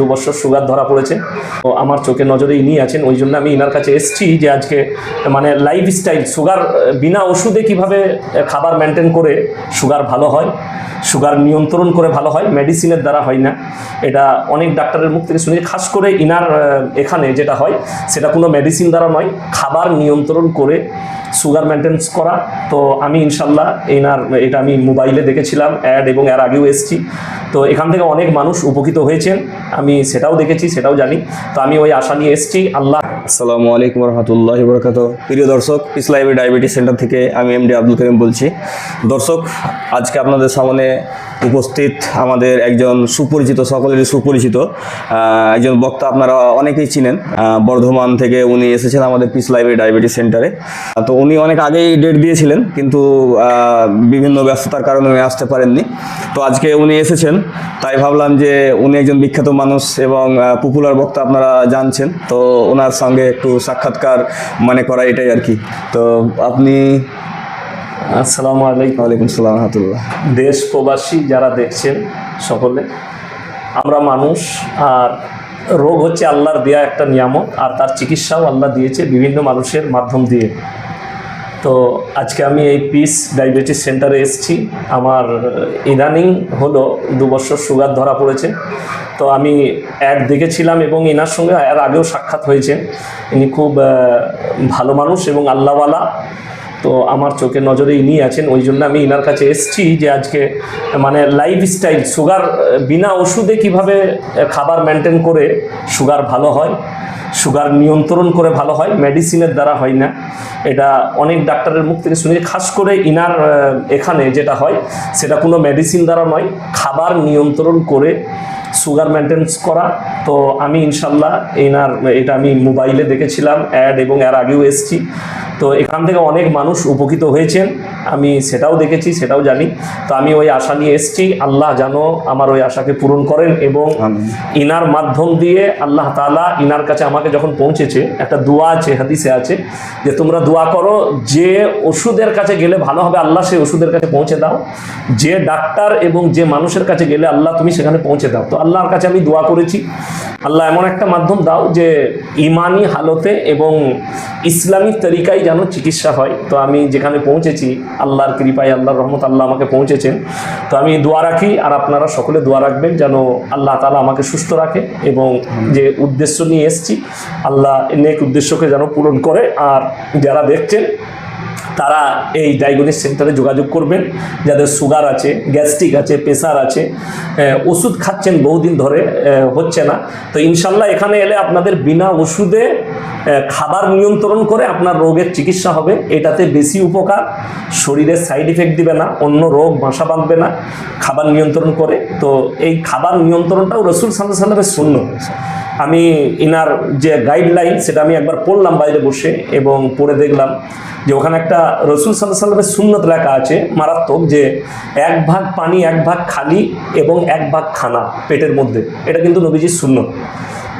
দু বছর সুগার ধরা পড়েছে। তো আমার চোখের নজরে ইনি আছেন, ওই জন্য আমি ইনার কাছে এসেছি যে আজকে মানে লাইফ স্টাইল সুগার বিনা ওষুধে কীভাবে খাবার মেনটেন করে সুগার ভালো হয়, সুগার নিয়ন্ত্রণ করে ভালো হয় মেডিসিনের দ্বারা হয় না। এটা অনেক ডাক্তারের মুখ থেকে শুনেছি খাস করে ইনার এখানে যেটা হয়, সেটা কোনো মেডিসিন দ্বারা নয়, খাবার নিয়ন্ত্রণ করে সুগার মেনটেন্স করা। তো আমি ইনশাল্লাহ এনার এটা আমি মোবাইলে দেখেছিলাম অ্যাড এবং এর আগেও এসেছি। তো এখান থেকে অনেক মানুষ উপকৃত হয়েছেন। আমি সেটাও দেখেছি, সেটাও জানি। তো আমি ওই আশা নিয়ে এসেছি, আল্লাহ আসসালামু আলাইকুম রহমতুল্লাহ বরকাত প্রিয় দর্শক ইসলামী ডায়াবেটিস সেন্টার থেকে আমি এম ডি আব্দুল করিম বলছি। দর্শক, আজকে আপনাদের সামনে উপস্থিত আমাদের একজন সুপরিচিত, সকলেরই সুপরিচিত একজন বক্তা আপনারা অনেকেই চিনেন বর্ধমান থেকে উনি এসেছেন আমাদের পিস লাইব্রেরি ডায়াবেটিস সেন্টারে তো উনি অনেক আগেই ডেট দিয়েছিলেন, কিন্তু বিভিন্ন ব্যস্ততার কারণে উনি আসতে পারেননি। তো আজকে উনি এসেছেন, তাই ভাবলাম যে উনি একজন বিখ্যাত মানুষ এবং পপুলার বক্তা আপনারা জানছেন, তো ওনার সঙ্গে একটু সাক্ষাৎকার মানে করা এটাই আর কি। তো আপনি আসসালামু আলাইকুম। ওয়ালাইকুম সালাম রহমতুল্লাহ। দেশ প্রবাসী যারা দেখছেন সকলে আমরা মানুষ আর রোগ হচ্ছে আল্লাহর দেয়া একটা নিয়ামত আর তার চিকিৎসাও আল্লাহ দিয়েছে বিভিন্ন মানুষের মাধ্যম দিয়ে। তো আজকে আমি এই পিস ডায়াবেটিস সেন্টারে এসেছি। আমার ইদানিং হলো দু বছর সুগার ধরা পড়েছে। তো আমি অ্যাড দেখেছিলাম এবং এনার সঙ্গে এর আগেও সাক্ষাৎ হয়েছে। ইনি খুব ভালো মানুষ এবং আল্লাহওয়ালা। তো আমার চোখের নজরে ইনি আছেন, ওই জন্য আমি ইনার কাছে এসেছি যে আজকে মানে লাইফ স্টাইল সুগার বিনা ওষুধে কীভাবে খাবার মেনটেন করে সুগার ভালো হয় সুগার নিয়ন্ত্রণ করে ভালো হয় মেডিসিনের দ্বারা হয় না। এটা অনেক ডাক্তারের মুখ থেকে শুনেছি খাস করে ইনার এখানে যেটা হয়, সেটা কোনো মেডিসিন দ্বারা নয়, খাবার নিয়ন্ত্রণ করে সুগার মেনটেন্স করা। তো আমি ইনশাল্লাহ এনার এটা আমি মোবাইলে দেখেছিলাম অ্যাড এবং এর আগেও এসেছি। তো এখান থেকে অনেক মানুষ উপকৃত হয়েছেন। আমি সেটাও দেখেছি সেটাও জানি। তো আমি ওই আশা নিয়ে এসেছি আল্লাহ যেন আমার ওই আশাকে পূরণ করেন এবং ইনার মাধ্যম দিয়ে আল্লাহ তাআলা ইনার কাছে আমাকে যখন পৌঁছেছে একটা দোয়া আছে হাদিসে আছে যে তোমরা দোয়া করো যে ওষুধের কাছে গেলে ভালো হবে আল্লাহ সেই ওষুধের কাছে পৌঁছে দাও। যে ডাক্তার এবং যে মানুষের কাছে গেলে আল্লাহ তুমি সেখানে পৌঁছে দাও। তো আল্লাহর কাছে আমি দোয়া করেছি। আল্লাহ এমন একটা মাধ্যম দাও যে ইমানি হালতে এবং ইসলামী তরিকায় যেন চিকিৎসা হয়। তো আমি যেখানে পৌঁছেছি, আল্লাহর কৃপায়, আল্লাহর রহমত, আল্লাহ আমাকে পৌঁছেছেন। তো আমি দোয়া রাখি আর আপনারা সকলে দোয়া রাখবেন যেন আল্লাহ তালা আমাকে সুস্থ রাখে এবং যে উদ্দেশ্য নিয়ে এসেছি, আল্লাহ নেক উদ্দেশ্যকে যেন পূরণ করে। আর যারা দেখছেন তারা এই ডায়াগনিস সেন্টারে যোগাযোগ করবেন, যাদের সুগার আছে গ্যাস্ট্রিক আছে প্রেশার আছে ওষুধ খাচ্ছেন বহুদিন ধরে হচ্ছে না। তো ইনশাল্লাহ এখানে এলে আপনাদের বিনা ওষুধে খাবার নিয়ন্ত্রণ করে আপনার রোগের চিকিৎসা হবে। এটাতে বেশি উপকার, শরীরে সাইড ইফেক্ট দিবে না, অন্য রোগ বাসা বাঁধবে না, খাবার নিয়ন্ত্রণ করে। তো এই খাবার নিয়ন্ত্রণটাও রসুল সাল্লাহ সাল্লামের শূন্য আমি ইনার যে গাইডলাইন সেটা আমি একবার পড়লাম বাইরে বসে এবং পড়ে দেখলাম যে ওখানে একটা রসুল সাল্লাহ সাল্লামের সুন্নত লেখা আছে, মারাত্মক, যে এক ভাগ পানি, এক ভাগ খালি এবং এক ভাগ খানা পেটের মধ্যে। এটা কিন্তু নবীজির সুন্নত।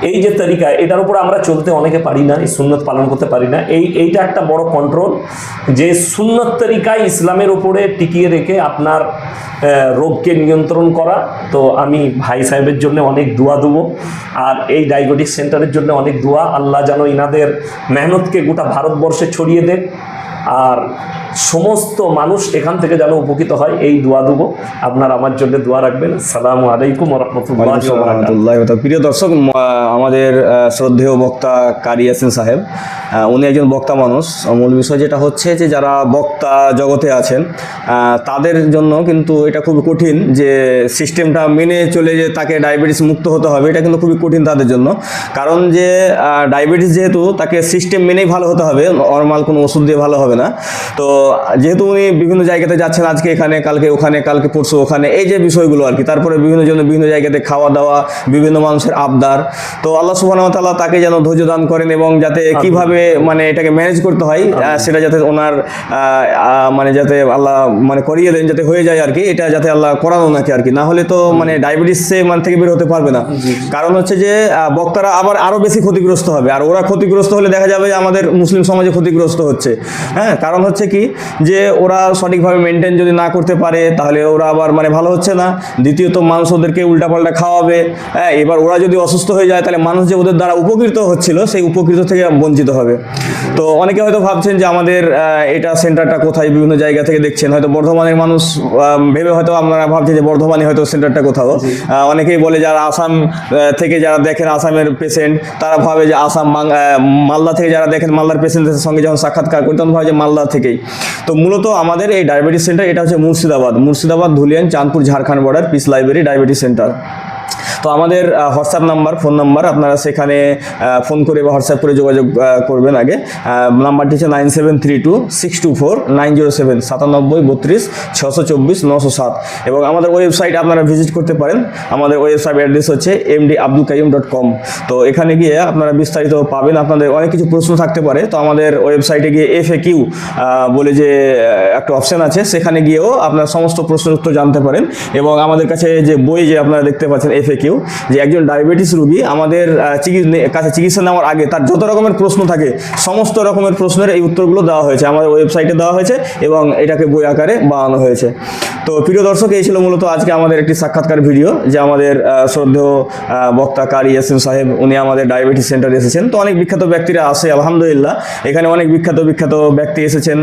এই যে তরিকা এটার উপর আমরা চলতে অনেকে পারি না, এই সুন্নত পালন করতে পারি না। এই, এইটা একটা বড় কন্ট্রোল যে সুন্নত তরিকায় ইসলামের উপরে টিকিয়ে রেখে আপনার রোগকে নিয়ন্ত্রণ করা। তো আমি ভাই সাহেবের জন্য অনেক দোয়া দেবো, আর এই ডায়াবেটিক সেন্টারের জন্য অনেক দোয়া। আল্লাহ যেন ইনাদের মেহনতকে গোটা ভারতবর্ষে ছড়িয়ে দেয় আর সমস্ত মানুষ এখান থেকে যেন উপকৃত হয়, এই দোয়া দেবো। আপনার আমার জন্য দোয়া রাখবেন। সালামু আলাইকুম রহমতুল্লাহ প্রিয় দর্শক আমাদের শ্রদ্ধেয় বক্তা কারি ইয়াসিন সাহেব উনি একজন বক্তা মানুষ। মূল বিষয় যেটা হচ্ছে যে, যারা বক্তা জগতে আছেন তাদের জন্য কিন্তু এটা খুবই কঠিন যে, সিস্টেমটা মেনে চলে যে তাকে ডায়াবেটিস মুক্ত হতে হবে, এটা কিন্তু খুবই কঠিন তাদের জন্য। কারণ যে ডায়াবেটিস যেহেতু তাকে সিস্টেম মেনেই ভালো হতে হবে, নর্মাল কোনো ওষুধ দিয়ে ভালো হবে না। তো যেহেতু উনি বিভিন্ন জায়গাতে যাচ্ছেন আজকে এখানে কালকে ওখানে কালকে পরশু ওখানে এই যে বিষয়গুলো আর কি। তারপরে বিভিন্ন জন বিভিন্ন জায়গাতে খাওয়া দাওয়া বিভিন্ন মানুষের আবদার। তো আল্লাহ সুবাহ তাআলা তাকে যেন ধৈর্য দান করেন এবং যাতে কীভাবে মানে এটাকে ম্যানেজ করতে হয় সেটা যাতে ওনার মানে যাতে আল্লাহ মানে করিয়ে দেন যাতে হয়ে যায় আর কি এটা যাতে আল্লাহ করানো নাকি আর কি। না হলে তো মানে ডায়াবেটিস মান থেকে বের হতে পারবে না। কারণ হচ্ছে যে বক্তারা আবার আরও বেশি ক্ষতিগ্রস্ত হবে। আর ওরা ক্ষতিগ্রস্ত হলে দেখা যাবে যে আমাদের মুসলিম সমাজে ক্ষতিগ্রস্ত হচ্ছে। হ্যাঁ কারণ হচ্ছে কি যে ওরা সঠিকভাবে মেনটেন যদি না করতে পারে তাহলে ওরা আবার মানে ভালো হচ্ছে না। দ্বিতীয়ত মানুষ ওদেরকে উল্টাপাল্টা খাওয়াবে। হ্যাঁ এবার ওরা যদি অসুস্থ হয়ে যায় তাহলে মানুষ যে ওদের দ্বারা উপকৃত হচ্ছিল সেই উপকৃত থেকে বঞ্চিত হবে। তো অনেকে হয়তো ভাবছেন যে আমাদের এটা সেন্টারটা কোথায় বিভিন্ন জায়গা থেকে দেখছেন। হয়তো বর্ধমানের মানুষ ভেবে হয়তো আপনারা ভাবছেন যে বর্ধমানে হয়তো সেন্টারটা কোথাও। অনেকেই বলে যারা আসাম থেকে যারা দেখেন আসামের পেশেন্ট তারা ভাবে যে আসাম মালদা থেকে যারা দেখেন মালদার পেশেন্টের সঙ্গে যখন সাক্ষাৎকার করি তখন ভাবে যে মালদা থেকেই। তো মূলত আমাদের এই ডায়াবেটিস সেন্টার এটা হচ্ছে Murshidabad. Murshidabad, Dhulian, Chandpur, Jharkhand border peace library diabetes centre তো আমাদের হোয়াটসঅ্যাপ নাম্বার ফোন নাম্বার আপনারা সেখানে ফোন করে বা হোয়াটসঅ্যাপ করে যোগাযোগ করবেন আগে। নাম্বারটি হচ্ছে nine seven three two, six two four, nine zero seven, সাতানব্বই, বত্রিশ, ছশো চব্বিশ, নশো সাত। এবং আমাদের ওয়েবসাইট আপনারা ভিজিট করতে পারেন। আমাদের ওয়েবসাইট অ্যাড্রেস হচ্ছে MD Abdul Kaim dot com তো এখানে গিয়ে আপনারা বিস্তারিত পাবেন। আপনাদের অনেক কিছু প্রশ্ন থাকতে পারে। তো আমাদের ওয়েবসাইটে গিয়ে এফ এ কিউ বলে যে একটা অপশন আছে। সেখানে গিয়েও আপনার সমস্ত প্রশ্নের উত্তর জানতে পারেন। এবং আমাদের কাছে যে বই যে আপনারা দেখতে পাচ্ছেন এফ এ কিউ যে একজন ডায়াবেটিস রোগী আমাদের কাছে চিকিৎসা নেওয়ার আগে তার যত রকমের প্রশ্ন থাকে, সমস্ত রকমের প্রশ্নের এই উত্তরগুলো দেওয়া হয়েছে। আমাদের ওয়েবসাইটে দেওয়া হয়েছে এবং এটাকে বই আকারে বানানো হয়েছে। তো প্রিয় দর্শক, এই ছিল মূলত আজকে আমাদের একটি সাক্ষাৎকার ভিডিও যে আমাদের শ্রদ্ধেয় বক্তা কারি ইয়াসিন সাহেব, উনি আমাদের ডায়াবেটিস সেন্টারে এসেছেন। তো অনেক বিখ্যাত ব্যক্তিরা আসে আলহামদুলিল্লাহ। এখানে অনেক বিখ্যাত বিখ্যাত ব্যক্তি এসেছেন।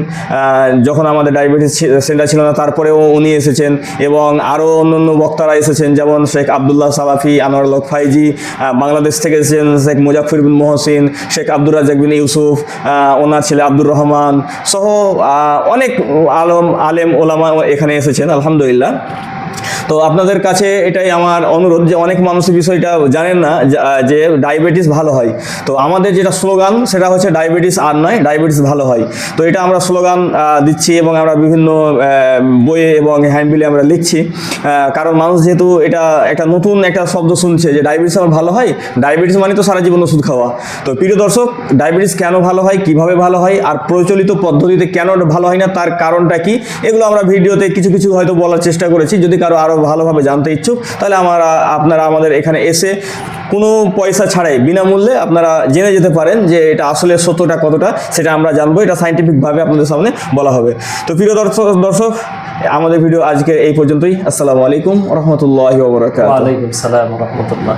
যখন আমাদের ডায়াবেটিস সেন্টার ছিল না, তারপরেও উনি এসেছেন এবং আরও অন্য অন্য বক্তারা এসেছেন, যেমন শেখ আবদুল্লাহ সালাফি আনোয়ার লোক ফাইজি বাংলাদেশ থেকে এসেছেন শেখ মুজাফির বিন মহসিন, শেখ আব্দুর রাজাক বিন ইউসুফ ওনার ছেলে আব্দুর রহমান সহ অনেক আলম, আলেম, ওলামা এখানে এসেছেন, আলহামদুলিল্লাহ। তো আপনাদের কাছে এটাই আমার অনুরোধ যে অনেক মানুষ বিষয়টা জানেন না, যে- ডায়াবেটিস ভালো হয়। তো আমাদের যেটা স্লোগান সেটা হচ্ছে ডায়াবেটিস আর নয়, ডায়াবেটিস ভালো হয়। তো এটা আমরা স্লোগান দিচ্ছি এবং আমরা বিভিন্ন বইয়ে এবং হ্যান্ডবিলে আমরা লিখছি। কারণ মানুষ যেহেতু এটা একটা নতুন একটা শব্দ শুনছে যে ডায়াবেটিস আমার ভালো হয়, ডায়াবেটিস মানে তো সারা জীবন ওষুধ খাওয়া। তো প্রিয় দর্শক, ডায়াবেটিস কেন ভালো হয়, কীভাবে ভালো হয়, আর প্রচলিত পদ্ধতিতে কেন ভালো হয় না, তার কারণটা কি, এগুলো আমরা ভিডিওতে কিছু কিছু হয়তো বলার চেষ্টা করেছি। যদি কারও আরও ভালোভাবে জানতে ইচ্ছুক, তাহলে আমরা, আপনারা আমাদের এখানে এসে কোনো পয়সা ছাড়াই বিনামূল্যে আপনারা জেনে যেতে পারেন যে এটা আসলে সত্যটা কতটা, সেটা আমরা জানব, এটা সাইন্টিফিকভাবে আপনাদের সামনে বলা হবে। তো প্রিয় দর্শক দর্শক, আমাদের ভিডিও আজকে এই পর্যন্তই। আসসালামু আলাইকুম রহমতুল্লাহ ওবরাকাত সালাম রহমতুল্লাহ।